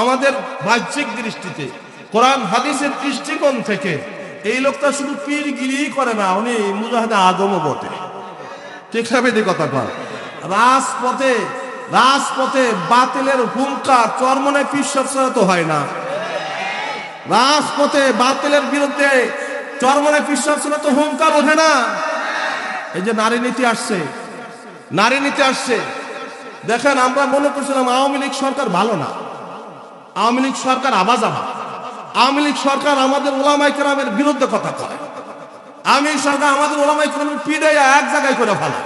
আমাদের বাহ্যিক দৃষ্টিতে, কোরআন, হাদিসের দৃষ্টিকোণ থেকে এই লোকটা শুধু পীরগিরি করে না, উনি মুজাহিদে আজমও বটে। ঠিক এই কথা কর রাজপথে রাজপথে বাতিলের হুঙ্কা চরমনে পিসব তো হয় না। রাজপথে বাতিলের বিরুদ্ধে চরমনে পিসব তো হুঙ্কার ওঠে না। এই যে নারী নীতি আসছে, নারী নীতি আসছে। দেখেন, আমরা মনে করছিলাম আওয়ামী লীগ সরকার ভালো না। আওয়ামী লীগ সরকার আবাজ আবাজ আওয়ামী লীগ সরকার আমাদের ওলামাই কেরামের বিরুদ্ধে কথা কয়। আওয়ামী সরকার আমাদের ওলামাই কেরামের পিড়ে এক জায়গায় করে ফেলে।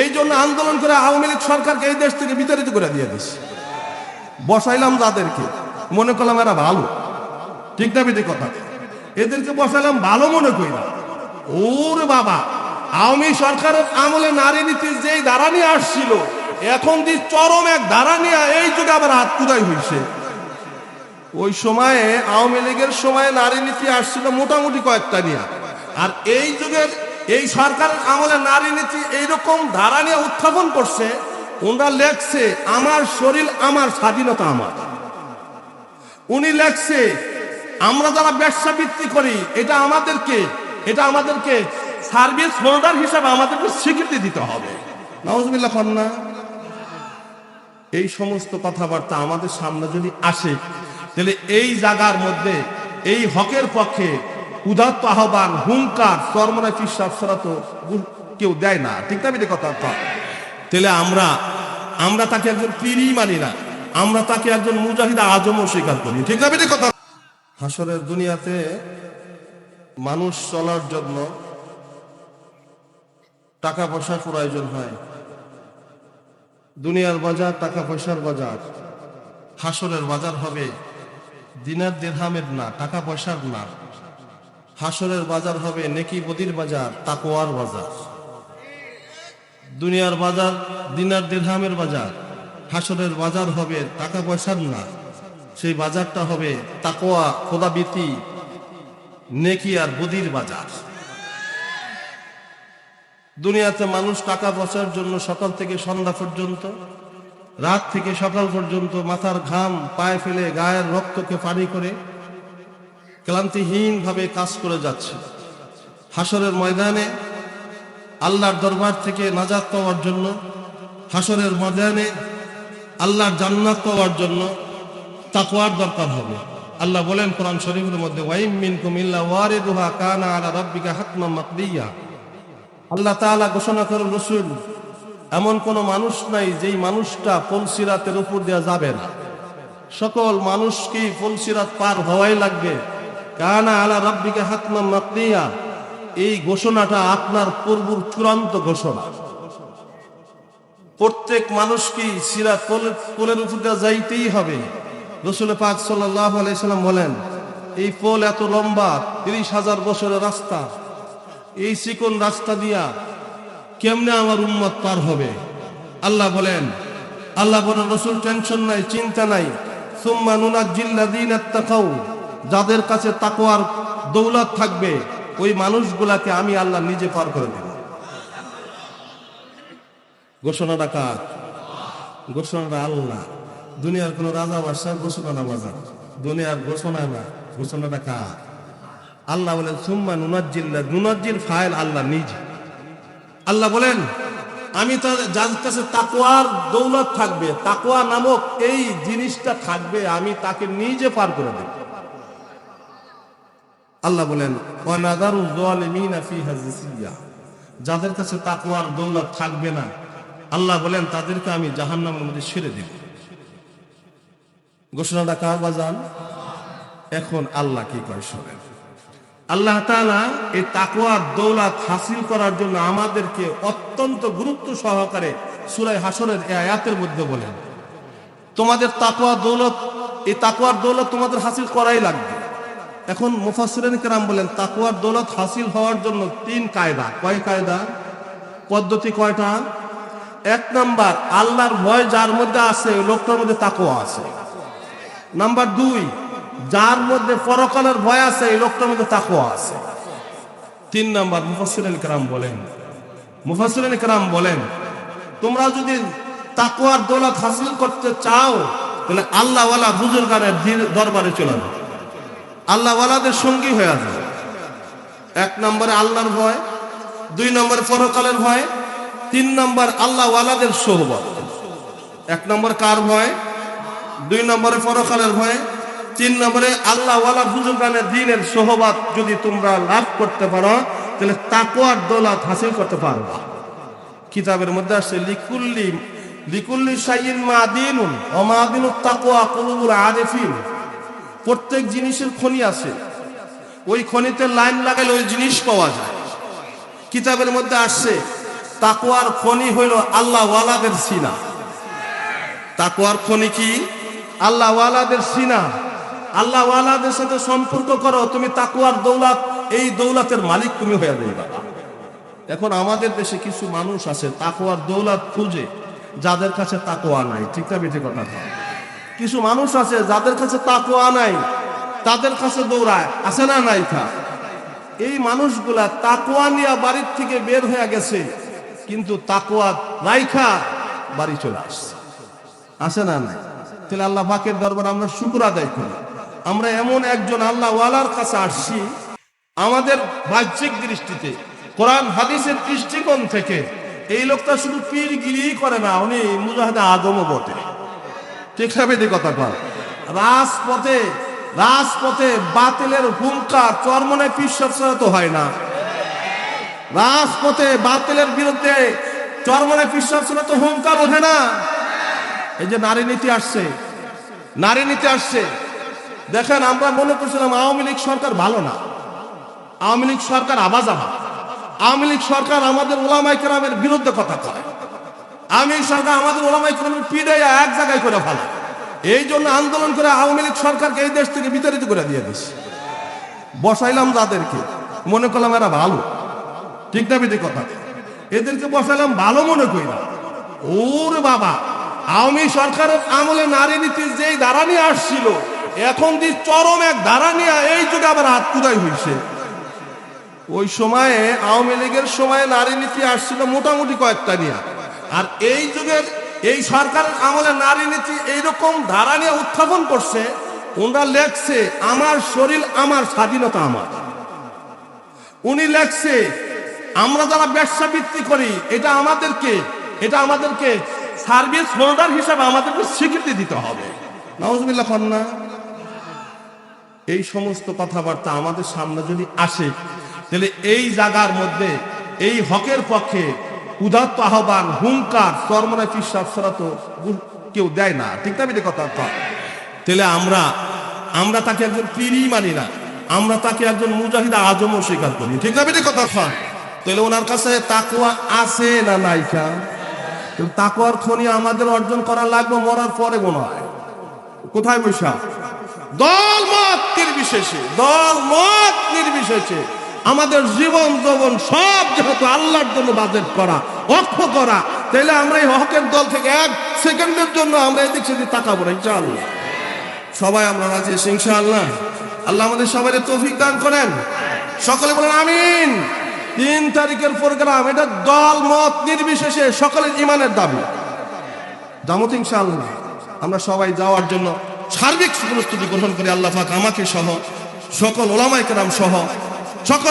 এই জন্য আন্দোলন করে আওয়ামী লীগ সরকারকে এই দেশ থেকে বিতাড়িত করে দিয়ে দিচ্ছে বসাইলাম যাদেরকে, মনে করলাম এরা ভালো। ঠিক না বিধি কথা? এদেরকে বসাইলাম ভালো মনে করি না। ওরে বাবা, আওয়ামী সরকারের আমলে নারী নীতির যেই ধারা নিয়ে আসছিল, এখন যে চরম এক ধারা নিয়ে এই যুগে আবার হাত কুদাই হয়েছে ওই সময়ে আওয়ামী লীগের সময়ে নারী নীতি আসছিল মোটামুটি কয়েকটা নিয়ে। আর এই যুগের এই সরকারের আমলে নারী নীতি এইরকম ধারা নিয়ে উত্থাপন করছে, ওনারা লেখছে, আমার শরীর, আমার স্বাধীনতা আমার। উনি লেখছে, আমরা যারা ব্যবসা বৃত্তি করি, এটা আমাদেরকে এটা আমাদেরকে সার্ভিস হোল্ডার হিসাবে আমাদেরকে স্বীকৃতি দিতে হবে। নওয়াজবিল্লাহ খান্না এই সমস্ত কথাবার্তা আমাদের সামনে যদি আসে তাহলে এই জায়গার মধ্যে, এই হকের পক্ষে উদাত্ত আহ্বান হুঙ্কার চরমনা ছাড়া তো কেউ দেয় না। ঠিক না বেটে কথা? তাহলে আমরা আমরা তাকে একজন পীরই মানি না। আমরা তাকে একজন মুজাহিদ আজমও স্বীকার করি। ঠিক না বেটে কথা? হাসরের দুনিয়াতে মানুষ চলার জন্য টাকা পয়সার প্রয়োজন হয়। দুনিয়ার বাজার টাকা পয়সার বাজার। হাসরের বাজার হবে। দিনার দেড়হামের না টাকা পয়সার না। হাসরের বাজার হবে নেকি বদির বাজার তাকোয়ার বাজার। দুনিয়ার বাজার দিনার দেড়হামের বাজার, হাসরের বাজার হবে টাকা পয়সার না। সেই বাজারটা হবে তাকোয়া খোদাবিতি নেকি আর বদির বাজার। দুনিয়াতে মানুষ টাকা পয়সার জন্য সকাল থেকে সন্ধ্যা পর্যন্ত রাত থেকে সকাল পর্যন্ত মাথার ঘাম, পায়ে ফেলে গায়ের রক্তকে পানি করে ক্লান্তিহীন ভাবে কাজ করে যাচ্ছে। হাসরের ময়দানে আল্লাহর দরবার থেকে নাজাত পাওয়ার জন্য, হাসরের ময়দানে আল্লাহর জান্নাত পাওয়ার জন্য তাকওয়ার দরকার হবে। আল্লাহ বলেন কোরআন শরীফের মধ্যে ওয়াইম মিনকুম ইল্লা ওয়ারিদুহা কানা আল্লাহ তাআলা ঘোষণা করেন, রসুল এমন কোন মানুষ নাই যেই মানুষটা পলসিরাতের উপর দেওয়া যাবে না। সকল মানুষকেই পলসিরাত পার হওয়াই লাগবে। কানা আলা রাব্বিকা হাতমান মাকদিয়া এই ঘোষণাটা আপনার পূর্বর চূড়ান্ত ঘোষণা। প্রত্যেক মানুষকেই সিরাত পোলের উপর দিয়ে যাইতেই হবে। রসুল পাক আলাইসাল্লাম বলেন, এই পোল এত লম্বা, তিরিশ হাজার বছরের রাস্তা। এই চিকন রাস্তা দিয়া কেমনে আমার উম্মত পার হবে? আল্লাহ বলেন আল্লাহ বলেন, রসুল টেনশন নাই, চিন্তা নাই। সুম্মা নুনা জিল্লা দিন যাদের কাছে তাকোয়ার দৌলত থাকবে, ওই মানুষগুলাকে আমি আল্লাহ নিজে পার করে দেব। ঘোষণাটা কার? ঘোষণাটা আল্লাহ। দুনিয়ার কোন রাজা বাদশাহ ঘোষণা বাজার। দুনিয়ার ঘোষণা না। ঘোষণাটা কার? আল্লাহ বলেন, সুম্মা নুনাজ্জিল্লা নুনাজ্জিল ফাইল আল্লাহ নিজে। আল্লাহ বলেন, আমি যার কাছে তাকোয়ার দৌলত থাকবে তাকোয়া নামক এই জিনিসটা থাকবে, আমি তাকে নিজে পার করে দেব। আল্লাহ বলেন যাদের কাছে তাকওয়ার দৌলত থাকবে না, আল্লাহ বলেন, তাদেরকে আমি জাহান্নামের মধ্যে ছেড়ে দেব। ঘোষণাটা কার বাজান? এখন আল্লাহ কি কয় শোনেন। আল্লাহ তাআলা এই তাকওয়ার দৌলত হাসিল করার জন্য আমাদেরকে অত্যন্ত গুরুত্ব সহকারে সুরাই হাসরের এই আয়াতের মধ্যে বলেন। তোমাদের তাকওয়া দৌলত, এই তাকওয়ার দৌলত তোমাদের হাসিল করাই লাগবে। এখন মুফাসসিরিন কেরাম বলেন, তাকওয়ার দৌলত হাসিল হওয়ার জন্য তিন কায়দা। কয় কায়দা? পদ্ধতি কয়টা? এক নাম্বার, আল্লাহর ভয় যার মধ্যে আছে লোকটার মধ্যে তাকওয়া আছে। নাম্বার দুই যার মধ্যে পরকালের ভয় আছে, এই লোকটার মধ্যে তাকওয়া আছে। তিন নাম্বার মুফাসসিরিন কেরাম বলেন। মুফাসসিরিন কেরাম বলেন, তোমরা যদি তাকওয়ার দৌলত হাসিল করতে চাও, তাহলে আল্লাহওয়ালা বুজুর্গানের দরবারে চলে যাও। আল্লাহওয়ালাদের সঙ্গী হয়ে যাও। এক নম্বরে আল্লাহর ভয়, দুই নম্বরে পরকালের ভয়, তিন নম্বর আল্লাহওয়ালাদের সোহবত এক নম্বর কার ভয়? দুই নম্বরে পরকালের ভয় তিন নম্বরে, আল্লাহওয়ালা দিনের সোহবাত যদি তোমরা লাভ করতে পারো, তাহলে তাকওয়ার দৌলত হাসিল করতে পারবা। কিতাবের মধ্যে আসছে, লিকুল্লি লিকুল্লি সাইয়িন মাদিনুন ও মাদিনু তাকওয়া কুলুবুল আরিফিন। প্রত্যেক জিনিসের খনি আছে। ওই খনিতে লাইন লাগালে ওই জিনিস পাওয়া যায়। কিতাবের মধ্যে আসছে, তাকওয়ার খনি হইল আল্লাহ ওয়ালাদের সিনা। তাকওয়ার খনি কি? আল্লাহ ওয়ালাদের সিনা। আল্লাহ সাথে সম্পর্ক করো, তুমি তাকওয়ার দৌলত, এই দৌলাতের মালিক তুমি হয়ে যাবে। এখন আমাদের দেশে কিছু মানুষ আছে, তাকওয়ার দৌলত খুঁজে, যাদের কাছে তাকওয়া নাই। ঠিক না বেঠে কথা? কিছু মানুষ আছে যাদের কাছে তাকওয়া নাই, তাদের কাছে দৌড়ায়, আছে না নাই থা এই মানুষগুলা তাকওয়া নিয়ে বাড়ির থেকে বের হয়ে গেছে, কিন্তু তাকওয়া রাইখা বাড়ি চলে আসছে। আছে না নাই? তাহলে আল্লাহ পাকের দরবার আমরা শুক্র আদায় করি। আমরা এমন একজন আল্লাহ ওয়ালার কাছে আসছি আমাদের বাহ্যিক দৃষ্টিতে, কোরআন, হাদিসের দৃষ্টিকোণ থেকে। এই লোকটা শুধু পীরগিরি করে না, উনি মুজাহিদে আদমও বটে। ঠিক সাবেদি কথা কর রাজপথে রাজপথে বাতিলের হুঙ্কার চরমনে তো হয় না। রাজপথে বাতিলের বিরুদ্ধে চরমনে তো হুঙ্কার ওঠে না। এই যে নারী নীতি আসছে, নারী নীতি আসছে। দেখেন, আমরা মনে করছিলাম আওয়ামী লীগ সরকার ভালো না। আওয়ামী লীগ সরকার আবাজ আবাজ আওয়ামী লীগ সরকার আমাদের ওলামাই কেরামের বিরুদ্ধে কথা কয়। আওয়ামী লীগ সরকার আমাদের ওলামাই কেরামের পিড়ে এক জায়গায় করে ভালো এই জন্য আন্দোলন করে আওয়ামী লীগ সরকারকে এই দেশ থেকে বিতাড়িত করে দিয়ে দিস বসাইলাম যাদেরকে। মনে করলাম এরা ভালো। ঠিক না বিধি কথা? এদেরকে বসাইলাম ভালো মনে করি না। ওরে বাবা, আওয়ামী সরকারের আমলে নারী নীতি যেই ধারা নিয়ে আসছিল এখন যে চরম এক ধারা নিয়ে এই যুগে আবার হাত কুদাই হয়েছে ওই সময়ে আওয়ামী লীগের সময় নারী নীতি আসছিল মোটামুটি কয়েকটা নিয়ে। আর এই যুগের এই সরকারের আমলে নারী নীতি এইরকম ধারা নিয়ে উত্থাপন করছে, ওনারা লেখছে, আমার শরীর, আমার স্বাধীনতা আমার। উনি লেখছে, আমরা যারা ব্যবসা বৃত্তি করি, এটা আমাদেরকে এটা আমাদেরকে সার্ভিস হোল্ডার হিসাবে আমাদেরকে স্বীকৃতি দিতে হবে। খান্না এই সমস্ত কথাবার্তা আমাদের সামনে যদি আসে, তাহলে এই জায়গার মধ্যে এই হকের পক্ষে উদাত্ত আহ্বান হুঙ্কার চরমনা পিসাব তো কেউ দেয় না। ঠিক না বেটে কথা? তাহলে আমরা আমরা তাকে একজন পীরই মানি না। আমরা তাকে একজন মুজাহিদ আজমও স্বীকার করি। ঠিক না বেটে কথা? তাহলে ওনার কাছে তাকুয়া আছে না নাইকা তাকুয়ার খনি আমাদের অর্জন করা লাগবে, মরার পরে মনে হয়। কোথায় বৈশা দল মত! নির্বিশেষে, দল মত নির্বিশেষে, আমাদের জীবন যৌবন সব যেহেতু আল্লাহর জন্য বাজেট করা অক্ষ করা, তাহলে আমরা এই হকের দল থেকে এক সেকেন্ডের জন্য আমরা এদিক সেদিক তাকাবো না, ইনশাআল্লাহ। সবাই আমরা রাজি আছি, ইনশাআল্লাহ। আল্লাহ আমাদের সবাই তৌফিক দান করেন। সকলে বলেন আমিন। তিন তারিখের প্রোগ্রাম, এটা দল মত নির্বিশেষে, সকলের ইমানের দাবি। জামত ইনশাআল্লাহ। আমরা সবাই যাওয়ার জন্য সার্বিক প্রস্তুতি গ্রহণ করে আল্লাহ আমাকে সহ সকল ওলামাই কেরাম সহ সকল